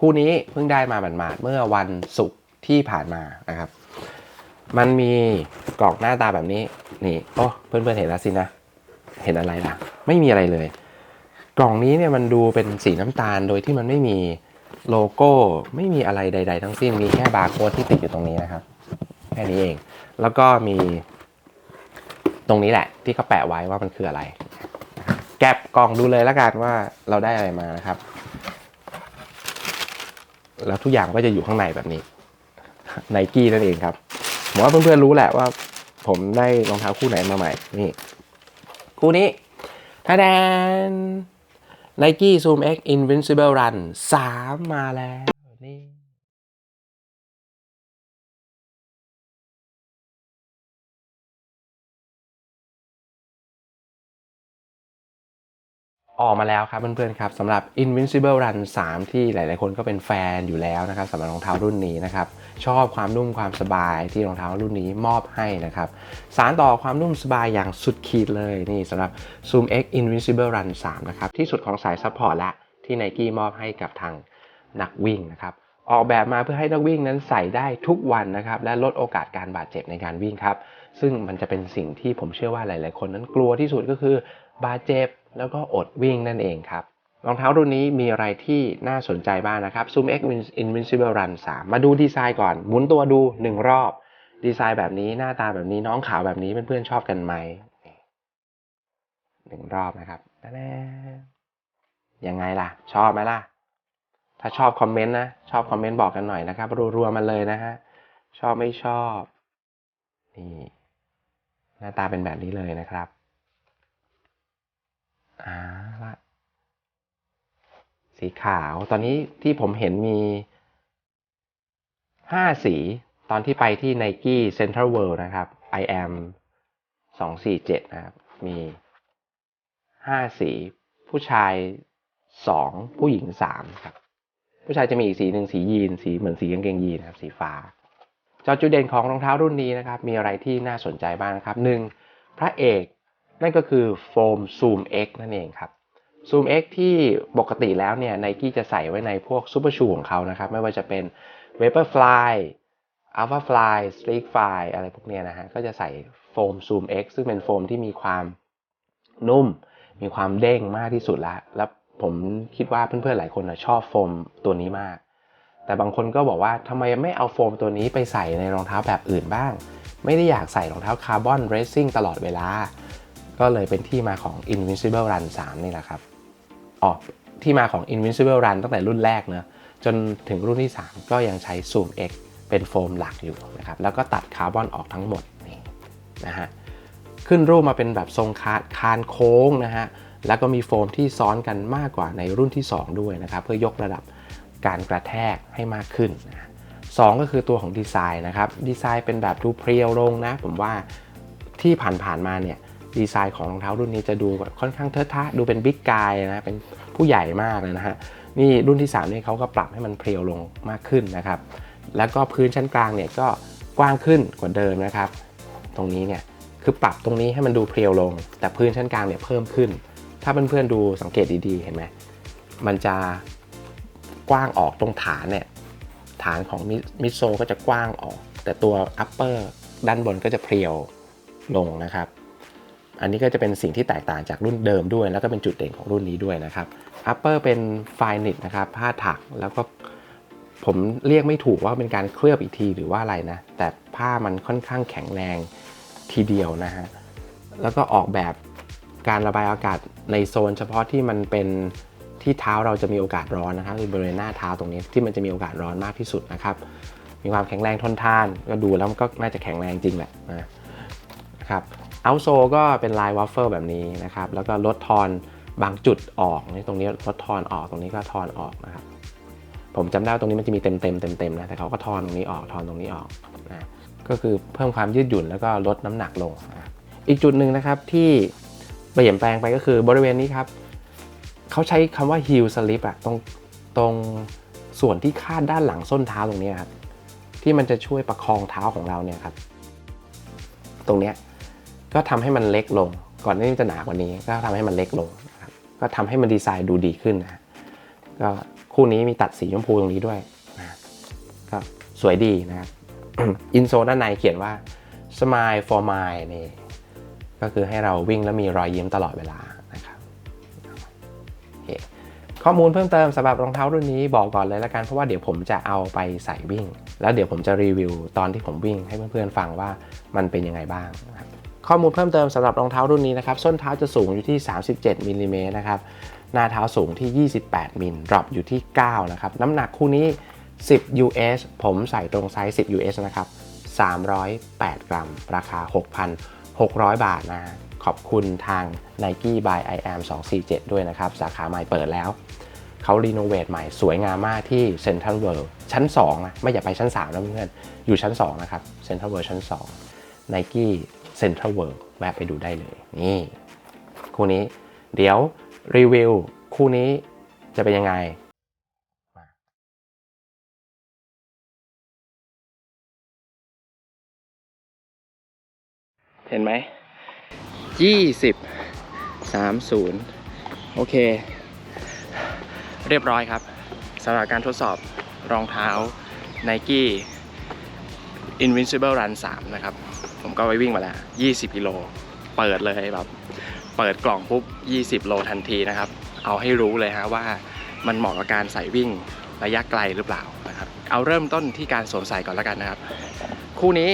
คู่นี้เพิ่งได้มาหมาดๆเมื่อวันศุกร์ที่ผ่านมานะครับ มันมีกล่องหน้าตาแบบนี้นี่โอ้เพื่อนๆเห็นแล้วสินะ เห็นอะไรล่ะ ไม่มีอะไรเลย กล่องนี้เนี่ยมันดูเป็นสีน้ำตาลโดยที่มันไม่มีโลโก้ไม่มีอะไรใด ๆ ทั้งสิ้นมีแค่บาร์โค้ดที่ติดอยู่ตรงนี้นะครับ แค่นี้เอง แล้วก็มี ตรงนี้แหละ ที่เขาแปะไว้ว่ามันคืออะไร แกะกล่องดูเลยล้วกันว่าเราได้อะไรมานะครับ แล้วทุกอย่างก็จะอยู่ข้างในแบบนี้ไนกี้นั่นเองครับผมว่าเพื่อนๆรู้แหละว่า ผมได้รองเท้าคู่ไหนมาใหม่นี่ คู่นี้ท่าแดน Nike Zoom X Invincible Run 3 มาแล้วนี่ ออกมาแล้วครับเพื่อนๆครับสำหรับ Invincible Run 3 ที่หลายๆคนก็เป็นแฟนอยู่แล้วนะครับสำหรับรองเท้ารุ่นนี้นะครับชอบความนุ่มความสบายที่รองเท้ารุ่นนี้มอบให้นะครับสารต่อความนุ่มสบายอย่างสุดขีดเลยนี่สำหรับ Zoom X Invincible Run 3 นะครับที่สุดของสายซัพพอร์ตและที่ Nike มอบให้กับทางนักวิ่งนะครับออกแบบมาเพื่อให้นักวิ่งนั้นใส่ได้ทุกวันนะครับและลดโอกาสการบาดเจ็บในการวิ่งครับซึ่งมันจะเป็นสิ่งที่ผมเชื่อว่าหลาย ๆ คนนั้นกลัวที่สุดก็คือบาดเจ็บ แล้วก็อดวิ่งนั่นเองครับ รองเท้ารุ่นนี้มีอะไรที่น่าสนใจบ้างนะครับ Zoom X Invincible Run 3 มาดูดีไซน์ก่อน หมุนตัวดู 1 รอบ ดีไซน์แบบนี้หน้าตาแบบนี้น้องขาวแบบนี้เพื่อนๆชอบกันไหมหนึ่งรอบนะครับแน่ๆยังไงล่ะ ชอบไหมล่ะ ถ้าชอบคอมเมนต์นะ ชอบคอมเมนต์บอกกันหน่อยนะครับ รัวๆมาเลยนะฮะ ชอบไม่ชอบ นี่ หน้าตาเป็นแบบนี้เลยนะครับ อ่าละ สีขาว ตอนนี้ที่ผมเห็นมีห้าสี ตอนที่ไปที่ Nike Central World นะครับ I am 247นะครับ มีห้าสี ผู้ชายสองผู้หญิงสามครับ ผู้ชายจะมีอีกสีหนึ่งสียีน สีเหมือนสีกางเกงยีนนะครับ สีฟ้าจอจุดเด่นของรองเท้ารุ่นนี้นะครับ มีอะไรที่น่าสนใจบ้างนะครับหนึ่งพระเอกนั่นก็คือโฟม Zoom X นั่นเองครับ Zoom X ที่ปกติแล้วเนี่ยไนกี้จะใส่ไว้ในพวกซูเปอร์ชูของเขานะครับ ไม่ว่าจะเป็น Vaporfly Alphafly Streakfly อะไรพวกเนี้ยนะฮะ ก็จะใส่โฟม Zoom X ซึ่งเป็นโฟมที่มีความนุ่ม มีความเด้งมากที่สุดล้วแล้วผมคิดว่าเพื่อนๆหลายคนนะชอบโฟมตัวนี้มาก แต่บางคนก็บอกว่าทำไมไม่เอาโฟมตัวนี้ไปใส่ในรองเท้าแบบอื่นบ้าง ไม่ได้อยากใส่รองเท้าคาร์บอนเรซซิ่งตลอดเวลา ก็เลยเป็นที่มาของ Invincible Run 3 นี่แหละครับ อ๋อที่มาของ Invincible Run ตั้งแต่รุ่นแรกเนะจนถึงรุ่นที่ 3 ก็ยังใช้ Zoom X เป็นโฟมหลักอยู่นะครับแล้วก็ตัดคาร์บอนออกทั้งหมดนี่นะฮะขึ้นรูปมาเป็นแบบทรงคาคานโค้งนะฮะแล้วก็มีโฟมที่ซ้อนกันมากกว่าในรุ่นที่ 2 ด้วยนะครับเพื่อยกระดับการกระแทกให้มากขึ้นนะสองก็คือตัวของดีไซน์นะครับดีไซน์เป็นแบบดูเพรียวลงนะผมว่าที่ผ่านๆมาเนี่ย ดีไซน์ของรองเท้ารุ่นนี้จะดูแบบค่อนข้างเทอะทะดูเป็นบิ๊กกายนะเป็นผู้ใหญ่มากเลยนะฮะนี่รุ่นที่ 3 นี่เขาก็ปรับให้มันเพรียวลงมากขึ้นนะครับ แล้วก็พื้นชั้นกลางเนี่ยก็กว้างขึ้นกว่าเดิมนะครับ ตรงนี้เนี่ยคือปรับตรงนี้ให้มันดูเพรียวลง แต่พื้นชั้นกลางเนี่ยเพิ่มขึ้น ถ้าเพื่อนๆดูสังเกตดีๆ เห็นไหมมันจะกว้างออกตรงฐานเนี่ยฐานของมิดโซก็จะกว้างออก แต่ตัวอัปเปอร์ด้านบนก็จะเพรียวลงนะครับ อันนี้ก็จะเป็นสิ่งที่แตกต่างจากรุ่นเดิมด้วย แล้วก็เป็นจุดเด่นของรุ่นนี้ด้วยนะครับอัปเปอร์เป็นไฟนิตนะครับผ้าถักแล้วก็ผมเรียกไม่ถูกว่าเป็นการเคลือบอีกทีหรือว่าอะไรนะ แต่ผ้ามันค่อนข้างแข็งแรงทีเดียวนะฮะ แล้วก็ออกแบบการระบายอากาศในโซนเฉพาะที่มันเป็นที่เท้าเราจะมีโอกาสร้อนนะครับคือบริเวณหน้าเท้าตรงนี้ที่มันจะมีโอกาสร้อนมากที่สุดนะครับ มีความแข็งแรงทนทาน ก็ดูแล้วมันก็น่าจะแข็งแรงจริงแหละนะครับ เอาโซก็เป็นลายวอฟเฟิลแบบนี้นะครับ แล้วก็ลดทอนบางจุดออกนี่ตรงนี้ลดทอนออกตรงนี้ก็ทอนออกนะครับ ผมจำได้ตรงนี้มันจะมีเต็มเต็มเต็มเต็มนะแต่เขาก็ทอนตรงนี้ออกทอนตรงนี้ออกนะก็คือเพิ่มความยืดหยุ่นแล้วก็ลดน้ำหนักลงนะอีกจุดหนึ่งนะครับที่เปลี่ยนแปลงไปก็คือบริเวณนี้ครับเขาใช้คำว่า heel slip อะตรงตรงส่วนที่คาดด้านหลังส้นเท้าตรงนี้ครับที่มันจะช่วยประคองเท้าของเราเนี่ยครับ ตรงเนี้ย ก็ทำให้มันเล็กลง ก่อนนี้จะหนากว่านี้ ก็ทำให้มันเล็กลง ก็ทำให้มันดีไซน์ดูดีขึ้นนะก็คู่นี้มีตัดสีชมพูตรงนี้ด้วยนะก็สวยดีนะครับอินโซด้านในเขียนว่า smile for mine นี่ก็คือให้เราวิ่งแล้วมีรอยยิ้มตลอดเวลานะครับโอเคข้อมูลเพิ่มเติมสำหรับรองเท้ารุ่นนี้บอกก่อนเลยละกันเพราะว่าเดี๋ยวผมจะเอาไปใส่วิ่ง แล้วเดี๋ยวผมจะรีวิวตอนที่ผมวิ่งให้เพื่อนๆฟังว่ามันเป็นยังไงบ้างนะครับ ข้อมูลเพิ่มเติมสำหรับรองเท้ารุ่นนี้นะครับส้นเท้าจะสูงอยู่ที่ 37มิลลิเมตรนะครับหน้าเท้าสูงที่ 28มิลดรอปอยู่ที่ 9 นะครับ น้ำหนักคู่นี้ 10 US ผมใส่ตรงไซส์ 10 US นะครับ 308 กรัม ราคา 6,600 บาทนะขอบคุณทาง Nike by I am 247 ด้วยนะครับ สาขาใหม่เปิดแล้ว เขารีโนเวทใหม่สวยงามมากที่ Central World ชั้น 2 นะ ไม่อย่าไปชั้น 3 นะเพื่อนอยู่ชั้น 2 นะครับ Central World ชั้น 2 Nike Central World แวะไปดูได้เลย นี่ คู่นี้ เดี๋ยวรีวิวคู่นี้จะเป็นยังไงเห็นไหม ยี่สิบสามศูนย์โอเค เรียบร้อยครับสำหรับการทดสอบรองเท้า Nike Invincible Run 3 นะครับ ผมก็ไปวิ่งมาแล้ว 20 กิโล เปิดเลยแบบ เปิดกล่องปุ๊บ 20 โลทันทีนะครับ เอาให้รู้เลยฮะว่ามันเหมาะกับการใส่วิ่งระยะไกลหรือเปล่านะครับ เอาเริ่มต้นที่การสวมใส่ก่อนแล้วกันนะครับ คู่นี้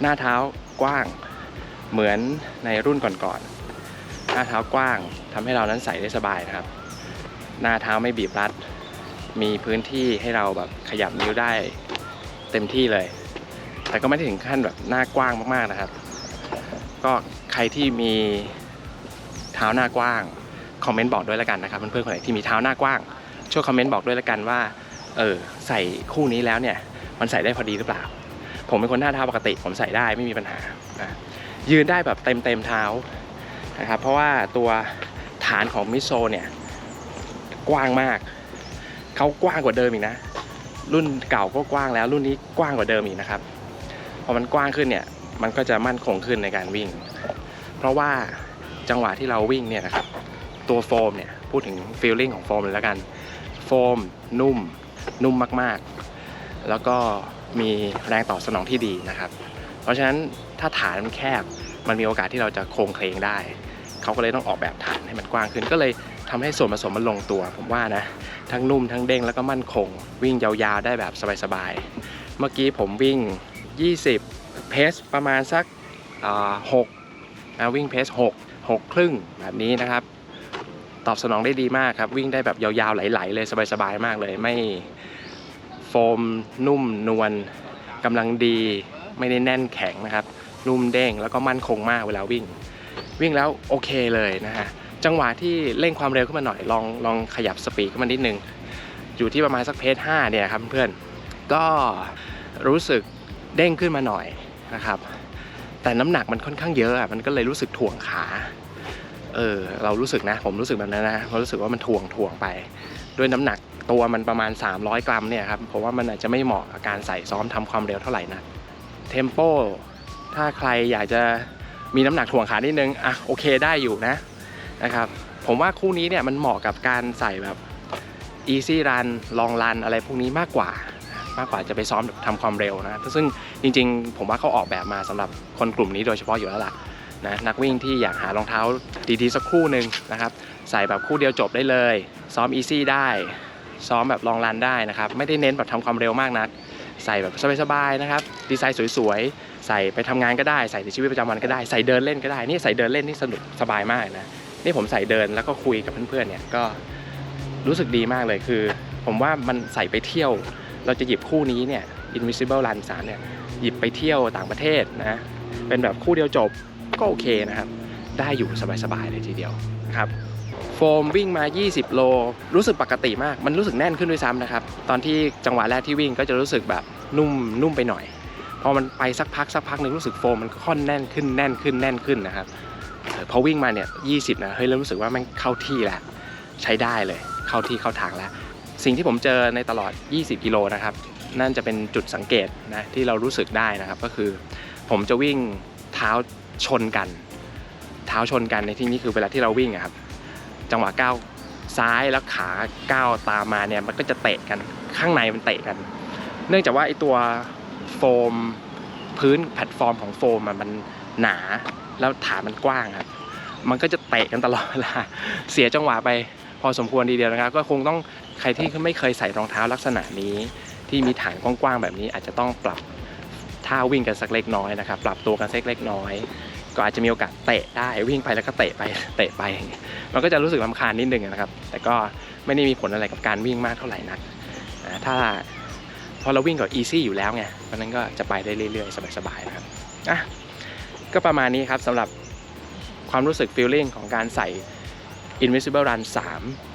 หน้าเท้ากว้าง เหมือนในรุ่นก่อนๆ หน้าเท้ากว้างทำให้เรานั้นใส่ได้สบายนะครับ หน้าเท้าไม่บีบรัด มีพื้นที่ให้เราแบบขยับนิ้วได้เต็มที่เลย แต่ก็ไม่ได้ถึงขั้นแบบหน้ากว้างมากๆนะครับ ก็ใครที่มีเท้าหน้ากว้างคอมเมนต์บอกด้วยแล้วกันนะครับเพื่อนๆคนไหนที่มีเท้าหน้ากว้างช่วยคอมเมนต์บอกด้วยแล้วกันว่าเออใส่คู่นี้แล้วเนี่ยมันใส่ได้พอดีหรือเปล่า ผมเป็นคนหน้าเท้าปกติ ผมใส่ได้ไม่มีปัญหาอะยืนได้แบบเต็มเต็มเท้านะครับเพราะว่าตัวฐานของมิโซเนี่ยกว้างมากเขากว้างกว่าเดิมอีกนะ รุ่นเก่าก็กว้างแล้วรุ่นนี้กว้างกว่าเดิมอีกนะครับ พอมันกว้างขึ้นเนี่ย มันก็จะมั่นคงขึ้นในการวิ่ง เพราะว่าจังหวะที่เราวิ่งเนี่ยนะครับ ตัวโฟมเนี่ย พูดถึงฟีลลิ่งของโฟมเลยแล้วกัน โฟม นุ่ม นุ่มมากๆ แล้วก็มีแรงตอบสนองที่ดีนะครับ เพราะฉะนั้นถ้าฐานมันแคบ มันมีโอกาสที่เราจะโครงเคลงได้ เขาก็เลยต้องออกแบบฐานให้มันกว้างขึ้น ก็เลยทำให้ส่วนผสมมันลงตัว ผมว่านะ ทั้งนุ่มทั้งเด้งแล้วก็มั่นคง วิ่งยาวๆได้แบบสบายๆ เมื่อกี้ผมวิ่ง 20 เพสประมาณสักอ่า6นะวิ่งเพส6 6ครึ่งแบบนี้นะครับ ตอบสนองได้ดีมากครับ วิ่งได้แบบยาวๆไหลๆเลยสบายๆมากเลย ไม่โฟมนุ่มนวลกำลังดีไม่ได้แน่นแข็งนะครับ นุ่มเด้งแล้วก็มั่นคงมากเวลาวิ่ง วิ่งแล้วโอเคเลยนะฮะจังหวะที่เร่งความเร็วขึ้นมาหน่อยลองลองขยับสปีดขึ้นมานิดนึง อยู่ที่ประมาณสักเพจ5เนี่ยครับเพื่อนก็รู้สึก เด้งขึ้นมาหน่อยนะครับ แต่น้ำหนักมันค่อนข้างเยอะอะมันก็เลยรู้สึกถ่วงขาเออเรารู้สึกนะผมรู้สึกแบบนั้นนะเรารู้สึกว่ามันถ่วงถ่วงไป ด้วยน้ำหนักตัวมันประมาณ 300 กรัมเนี่ยครับผมว่ามันอาจจะไม่เหมาะกับการใส่ซ้อมทำความเร็วเท่าไหร่นะเทมโปถ้าใครอยากจะมีน้ำหนักถ่วงขานิดนึงอะโอเคได้อยู่นะนะครับผมว่าคู่นี้เนี่ยมันเหมาะกับการใส่แบบ easy run long run อะไรพวกนี้มากกว่า มากกว่าจะไปซ้อมแบบทำความเร็วนะซึ่งจริงๆ ผมว่าเขาออกแบบมาสำหรับคนกลุ่มนี้โดยเฉพาะอยู่แล้วล่ะนะนักวิ่งที่อยากหารองเท้าดีๆสักคู่หนึ่งนะครับใส่แบบคู่เดียวจบได้เลย ซ้อม easy ได้ซ้อมแบบลองรันได้นะครับ ไม่ได้เน้นแบบทำความเร็วมากนัก ใส่แบบสบายๆนะครับ ดีไซน์สวยๆ ใส่ไปทำงานก็ได้ ใส่ในชีวิตประจำวันก็ได้ ใส่เดินเล่นก็ได้ นี่ใส่เดินเล่นนี่สนุกสบายมากนะ นี่ผมใส่เดินแล้วก็คุยกับเพื่อนๆเนี่ยก็รู้สึกดีมากเลยคือ ผมว่ามันใส่ไปเที่ยว เราจะหยิบคู่นี้เนี่ย Invisible Run 3เนี่ย หยิบไปเที่ยวต่างประเทศนะ เป็นแบบคู่เดียวจบก็โอเคนะครับ ได้อยู่สบายๆเลยทีเดียวนะครับโฟมวิ่งมา 20 โล รู้สึกปกติมาก มันรู้สึกแน่นขึ้นด้วยซ้ำนะครับ ตอนที่จังหวะแรกที่วิ่งก็จะรู้สึกแบบนุ่มนุ่มไปหน่อย พอมันไปสักพักสักพักหนึ่งรู้สึกโฟมมันค่อนแน่นขึ้นแน่นขึ้นแน่นขึ้นนะครับเออพอวิ่งมาเนี่ย 20 นะ เฮ้ยเริ่มรู้สึกว่ามันเข้าที่แล้ว ใช้ได้เลย เข้าที่เข้าทางแล้ว สิ่งที่ผมเจอในตลอด 20 กิโลนะครับ นั่นจะเป็นจุดสังเกตนะที่เรารู้สึกได้นะครับ ก็คือผมจะวิ่งเท้าชนกัน เท้าชนกันในที่นี้คือเวลาที่เราวิ่งครับ จังหวะก้าวซ้ายแล้วขาก้าวตามมาเนี่ยมันก็จะเตะกันข้างในมันเตะกัน เนื่องจากว่าไอตัวโฟมพื้นแพลตฟอร์มของโฟมมันหนาแล้วฐานมันกว้างครับมันก็จะเตะกันตลอดเวลาเสียจังหวะไปพอสมควรทีเดียวนะครับ ก็คงต้อง ใครที่ไม่เคยใส่รองเท้าลักษณะนี้ ที่มีฐานกว้างๆแบบนี้อาจจะต้องปรับท่าวิ่งกันสักเล็กน้อยนะครับปรับตัวกันสักเล็กน้อย ก็อาจจะมีโอกาสเตะได้วิ่งไปแล้วก็เตะไปเตะไป มันก็จะรู้สึกลำคาญนิดนึงนะครับ แต่ก็ไม่ได้มีผลอะไรกับการวิ่งมากเท่าไหร่นักถ้าพอเราวิ่งกับ easy อยู่แล้วไงเพราะนั้นก็จะไปได้เรื่อยๆสบายๆนะครับอะก็ประมาณนี้ครับสำหรับความรู้สึก feeling ของการใส่ Invisible Run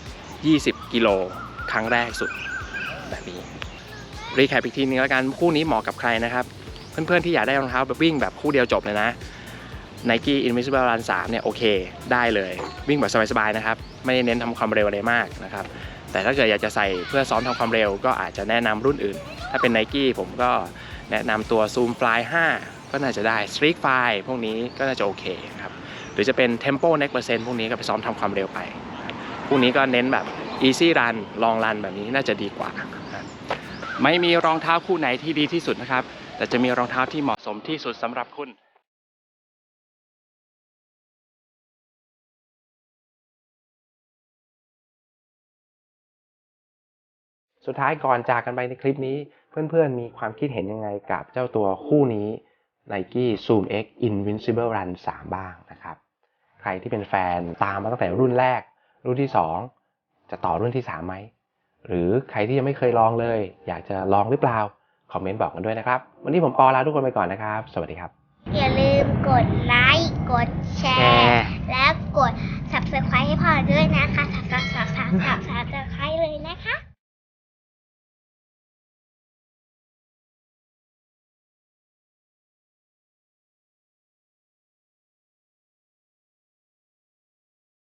3 20 กิโล ครั้งแรกสุดแบบนี้รีแคปอีกทีนึงแล้วกันคู่นี้เหมาะกับใครนะครับ เพื่อนๆที่อยากได้รองเท้าแบบวิ่งแบบคู่เดียวจบเลยนะ Nike Invisible Run 3เนี่ยโอเคได้เลย วิ่งแบบสบายๆนะครับ ไม่ได้เน้นทำความเร็วอะไรมากนะครับ แต่ถ้าเกิดอยากจะใส่เพื่อซ้อมทำความเร็วก็อาจจะแนะนำรุ่นอื่น ถ้าเป็น Nike ผมก็แนะนำตัว Zoom Fly 5 ก็น่าจะได้ Streak Fly พวกนี้ก็น่าจะโอเคครับ หรือจะเป็น Tempo Next Percent พวกนี้ก็ไปซ้อมทำความเร็วไป พวกนี้ก็เน้นแบบ Easy Run Long Run แบบนี้น่าจะดีกว่า ไม่มีรองเท้าคู่ไหนที่ดีที่สุดนะครับ แต่จะมีรองเท้าที่เหมาะสมที่สุดสำหรับคุณสุดท้ายก่อนจากกันไปในคลิปนี้ เพื่อนๆมีความคิดเห็นยังไงกับเจ้าตัวคู่นี้ Nike Zoom X Invincible Run 3 บ้างนะครับ ใครที่เป็นแฟนตามมาตั้งแต่รุ่นแรก รุ่นที่ 2 จะต่อรุ่นที่ 3 ไหม หรือใครที่ยังไม่เคยลองเลย อยากจะลองหรือเปล่า คอมเมนต์บอกกันด้วยนะครับ วันนี้ผมปอลาทุกคนไปก่อนนะครับ สวัสดีครับ อย่าลืมกดไลค์ กดแชร์ และกด subscribe ให้พ่อด้วยนะคะ subscribe subscribe subscribe